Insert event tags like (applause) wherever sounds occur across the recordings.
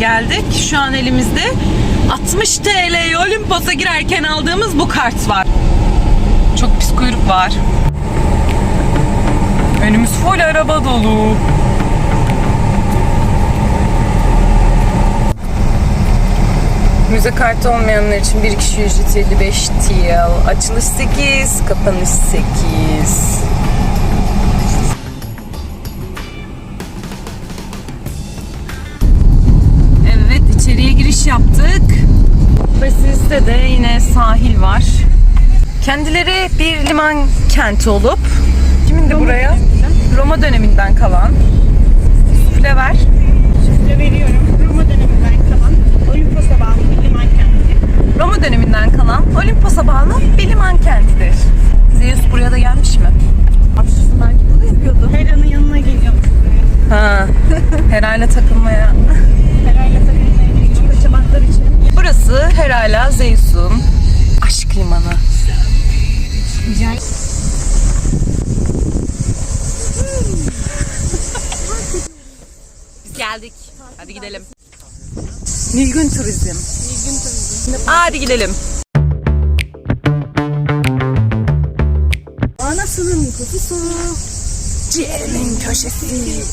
geldik. Şu an elimizde 60 TL Olimpos'a girerken aldığımız bu kart var. Çok pis kuyruk var. Önümüz full araba dolu. Müze kartı olmayanlar için bir kişi ücreti 55 TL. Açılış 8, kapanış 8. yaptık. Sizde de yine sahil var. Kendileri bir liman kenti olup kimin de buraya? Roma döneminden kalan. Sufle ver. Size veriyorum. Roma döneminden kalan Olimpos'a bağlı bir liman kenti. Roma döneminden kalan Olimpos'a bağlı bir liman kentidir. Zeus buraya da gelmiş mi? Haklısın belki burada yapıyordu. Hera'nın yanına geliyormuş buraya. Ha, herhalde takılmaya. Hera'yla takılmaya küçük kaçamaklar için. Burası herhalde Zeus'un aşk limanı. Rica Biz geldik. Hadi gidelim. Nilgün Turizm. Hadi gidelim. Anasının kokusu. Ciğerimin köşesi.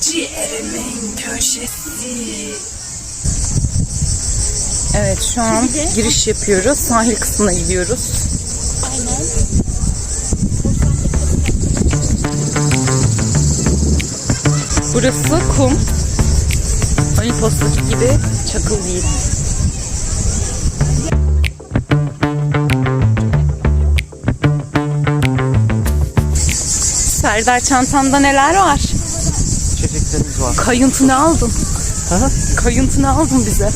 Ciğerimin köşesi. Evet şu an giriş yapıyoruz. Sahil kısmına gidiyoruz. Burası kum. Olimpos'taki gibi çakıl değil. Serdar çantanda neler var? İçeceklerimiz var. Kayıntı ne aldın? Kayıntı ne aldın bize?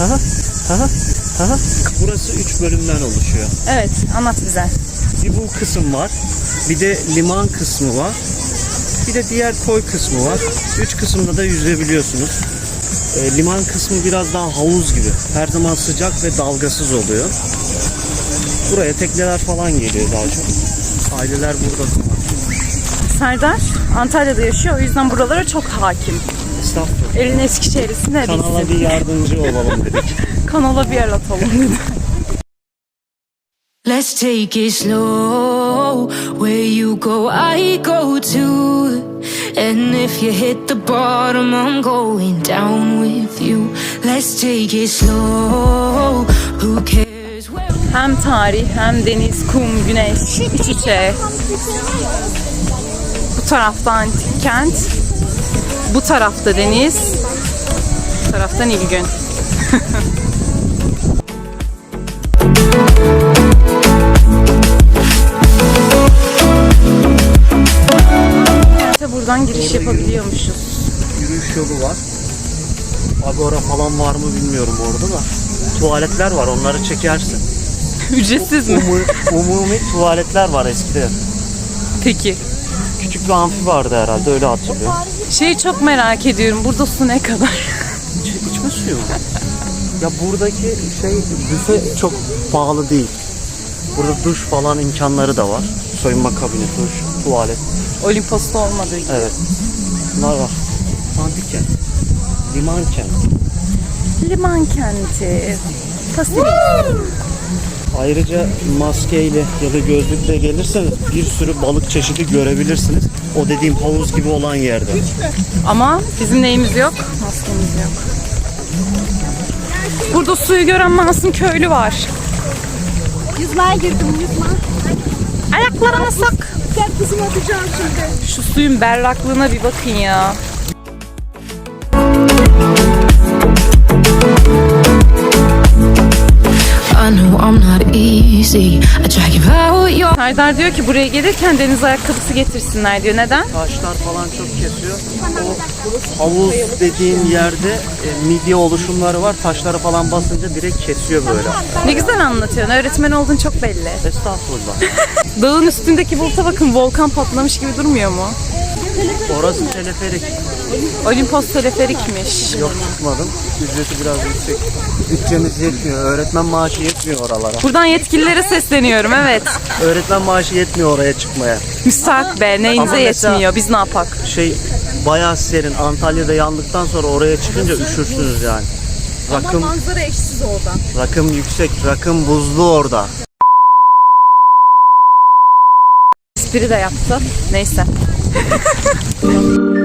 Aha, aha, aha. Burası üç bölümden oluşuyor. Evet anlat bize. Bir bu kısım var. Bir de liman kısmı var. Bir de diğer koy kısmı var. Üç kısımda da yüzebiliyorsunuz. E, liman kısmı biraz daha havuz gibi. Her zaman sıcak ve dalgasız oluyor. Buraya tekneler falan geliyor daha çok. Aileler burada falan. Serdar Antalya'da yaşıyor o yüzden buralara çok hakim. Estağfurullah. Elin Eskişehir'sinde Kanala bilsin. bir yardımcı olalım dedik. (laughs) Kanala bir yer atalım dedi. Let's take it slow. Where you go, I go too. And if you hit the bottom, I'm going down with you. Let's take it slow. Who cares where Hem tarih hem deniz, kum, güneş iç içe. Bu tarafta antik kent. Bu tarafta deniz. Bu tarafta Nilgün. (laughs) Buradan giriş yapabiliyormuşuz. yürüyüş yolu var. Agora falan var mı bilmiyorum orada da. Tuvaletler var onları çekersin. (laughs) Ücretsiz mi? Umu, umumi tuvaletler var eskiden. Peki. Küçük bir amfi vardı herhalde öyle hatırlıyorum. Şeyi çok merak ediyorum. Burada su ne kadar? İç, içme suyu mu? Ya buradaki şey büfe çok pahalı değil. Burada duş falan imkanları da var. Soyunma kabini, duş, tuvalet. Olimpos'ta olmadığı gibi. Evet. Bunlar var. Antik kent. Liman kent. Liman kenti. Fasil. Ayrıca maskeyle ya da gözlükle gelirseniz bir sürü balık çeşidi görebilirsiniz. O dediğim havuz gibi olan yerde. Ama bizim neyimiz yok? Maskemiz yok. Burada suyu gören masum köylü var. Yüzmeye girdim yüzme. Ayaklarına sak. Gel kızım atacağım şimdi. Şu suyun berraklığına bir bakın ya. Serdar diyor ki buraya gelirken deniz ayakkabısı getirsinler diyor. Neden? Taşlar falan çok kesiyor. O havuz dediğim yerde e, midye oluşumları var. Taşlara falan basınca direkt kesiyor böyle. Ne güzel anlatıyorsun. Öğretmen olduğun çok belli. Estağfurullah. (laughs) Dağın üstündeki buluta bakın volkan patlamış gibi durmuyor mu? Orası teleferik. Olimpos teleferikmiş. Yok çıkmadım. Ücreti biraz yüksek. Bütçemiz yetmiyor. Öğretmen maaşı yetmiyor oralara. Buradan yetkililere sesleniyorum evet. Öğretmen maaşı yetmiyor oraya çıkmaya. Müstahak be neyinize Ama mesela- yetmiyor biz ne yapak? Şey bayağı serin. Antalya'da yandıktan sonra oraya çıkınca üşürsünüz yani. Rakım, Manzara eşsiz orada. rakım yüksek. Rakım buzlu orada. Espri de yaptı. Neyse. (laughs)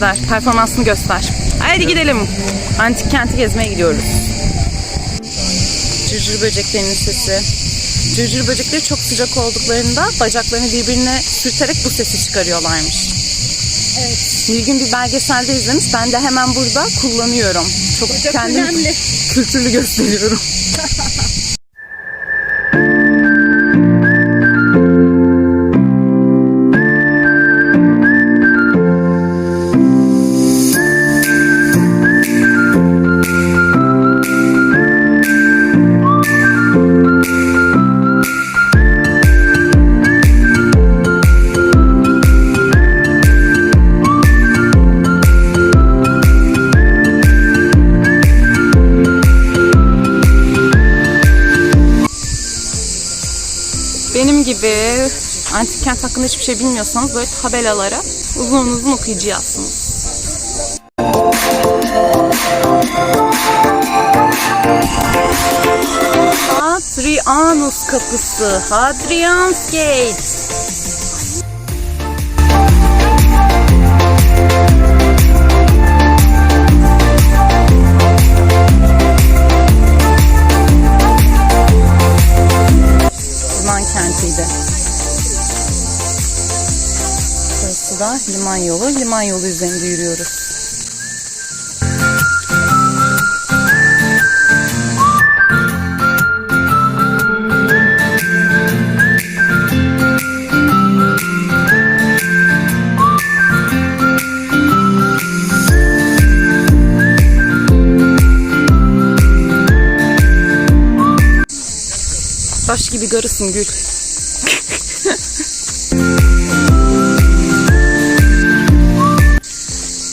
Serdar performansını göster. Haydi gidelim. Antik kenti gezmeye gidiyoruz. Cırcır böceklerinin sesi. Cırcır böcekleri çok sıcak olduklarında bacaklarını birbirine sürterek bu sesi çıkarıyorlarmış. Evet. Nilgün bir belgeselde izlemiş. Ben de hemen burada kullanıyorum. Çok kendim önemli. kültürlü gösteriyorum. Kent hakkında hiçbir şey bilmiyorsanız böyle tabelalara uzun uzun okuyacaksınız. Hadrianus kapısı, Hadrian's Gate. Burası da liman yolu. Liman yolu üzerinde yürüyoruz. Taş gibi garısın Gül. (laughs)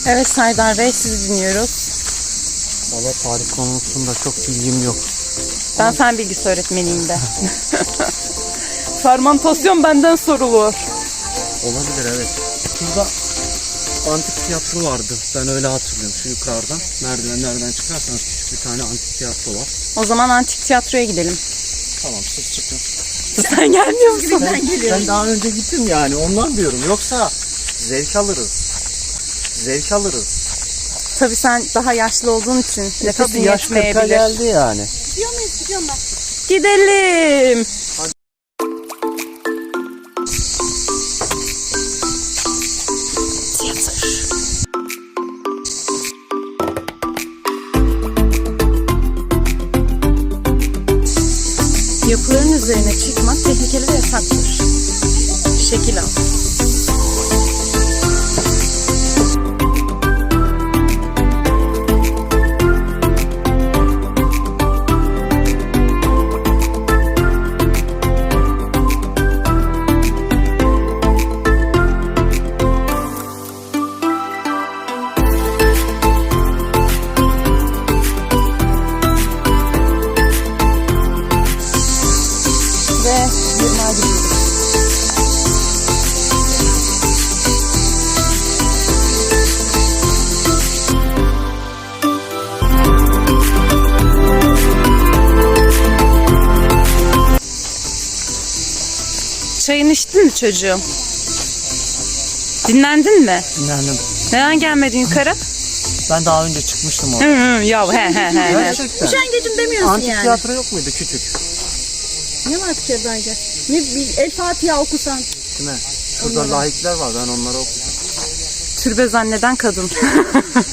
evet Serdar Bey sizi dinliyoruz. Valla tarih konusunda çok bilgim yok. Ben fen bilgisi öğretmeniyim de. (laughs) Fermantasyon benden sorulur. Olabilir evet. Şurada antik tiyatro vardı. Ben öyle hatırlıyorum şu yukarıdan. Merdivenlerden çıkarsanız küçük bir tane antik tiyatro var. O zaman antik tiyatroya gidelim. Tamam siz çıkın. Sen gelmiyor musun? Ben daha önce gittim yani ondan diyorum. Yoksa zevk alırız. Zevk alırız. Tabii sen daha yaşlı olduğun için E nefesin tabii yaş 40'a yetmeyebilir. geldi yani. Gidiyor muyuz? Gidiyorum ben. Gidelim. Yapıların üzerine çıkmak tehlikeli ve yasaktır. Şekil al. Çayını içtin mi çocuğum? Dinlendin mi? Dinlendim. Neden gelmedin yukarı? Ben daha önce çıkmıştım orada. Hı hı, ya he he he. he. Gerçekten. Üşengecim demiyorsun Antik yani. tiyatro yok muydu küçük? Ne var ki bence? Ne bir El Fatiha okusan. Değil mi? Şurada lahitler var ben onları okudum. Türbe zanneden kadın.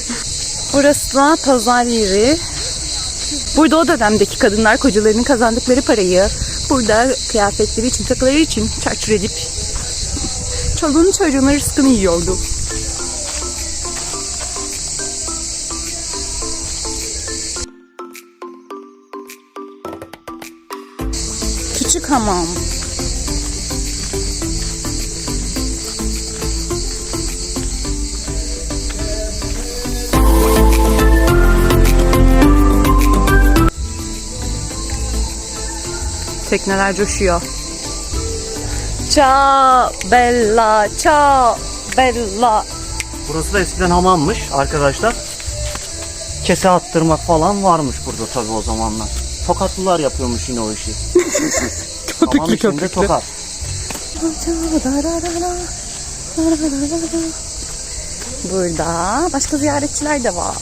(laughs) Burası da pazar yeri. Burada o dönemdeki kadınlar kocalarının kazandıkları parayı burada kıyafetleri için, takıları için çarçur edip çoluğun çocuğunun rızkını yiyordu. Küçük hamam. Tekneler coşuyor. Ciao bella, ciao bella. Burası da eskiden hamammış arkadaşlar. Kese attırmak falan varmış burada tabii o zamanlar. Tokatlılar yapıyormuş yine o işi. (laughs) Hamam içinde tokat. Burada başka ziyaretçiler de var.